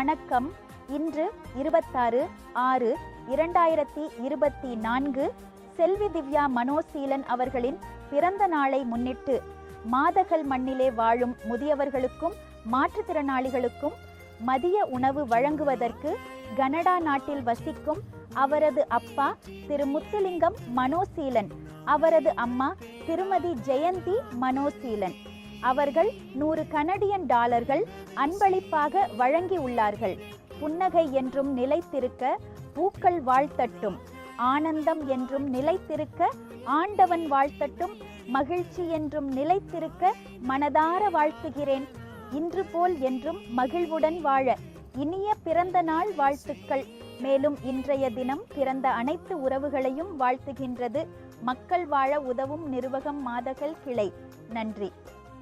வணக்கம். இன்று இருபத்தாறு ஆறு இரண்டாயிரத்தி இருபத்தி நான்கு செல்வி திவ்யா மனோசீலன் அவர்களின் பிறந்த நாளை முன்னிட்டு மாதகல் மண்ணிலே வாழும் முதியவர்களுக்கும் மாற்றுத்திறனாளிகளுக்கும் மதிய உணவு வழங்குவதற்கு கனடா நாட்டில் வசிக்கும் அவரது அப்பா திரு முத்துலிங்கம் மனோசீலன் அவரது அம்மா திருமதி ஜெயந்தி மனோசீலன். அவர்கள் நூறு கனடியன் டாலர்கள் அன்பளிப்பாக வழங்கி உள்ளார்கள். புன்னகை என்றும் நிலைத்திருக்க பூக்கள் வாழ்த்தட்டும். ஆனந்தம் என்றும் நிலைத்திருக்க ஆண்டவன் வாழ்த்தட்டும். மகிழ்ச்சி என்றும் நிலைத்திருக்க மனதார வாழ்த்துகிறேன். இன்று போல் என்றும் மகிழ்வுடன் வாழ இனிய பிறந்த நாள் வாழ்த்துக்கள். மேலும் இன்றைய தினம் பிறந்த அனைத்து உறவுகளையும் வாழ்த்துகின்றது. மக்கள் வாழ உதவும் நிர்வகம் மாதகள் கிளை. நன்றி.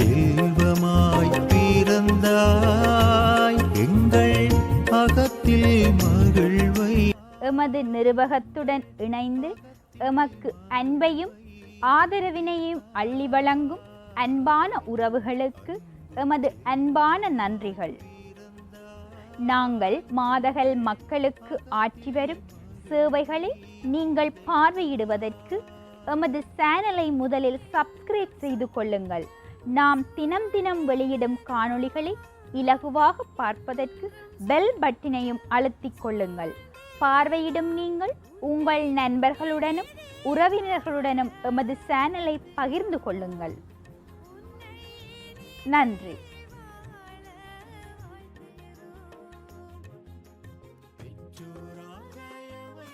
செல்வமாய் பிறந்தாய். எங்கள் அகத்தில் மகிழ்வை. எமது நிருபகத்துடன் இணைந்து எமக்கு அன்பையும் ஆதரவினையும் அள்ளி வழங்கும் அன்பான உறவுகளுக்கு எமது அன்பான நன்றிகள். நாங்கள் மாதகள் மக்களுக்கு ஆற்றி வரும் சேவைகளை நீங்கள் பார்வையிடுவதற்கு எமது சேனலை முதலில் சப்ஸ்கிரைப் செய்து கொள்ளுங்கள். நாம் தினம் தினம் வெளியிடும் காணொளிகளை இலகுவாக பார்ப்பதற்கு பெல் பட்டினையும் அழுத்திக் கொள்ளுங்கள். பார்வையிடும் நீங்கள் உங்கள் நண்பர்களுடனும் உறவினர்களுடனும் எமது சேனலை பகிர்ந்து கொள்ளுங்கள். நன்றி.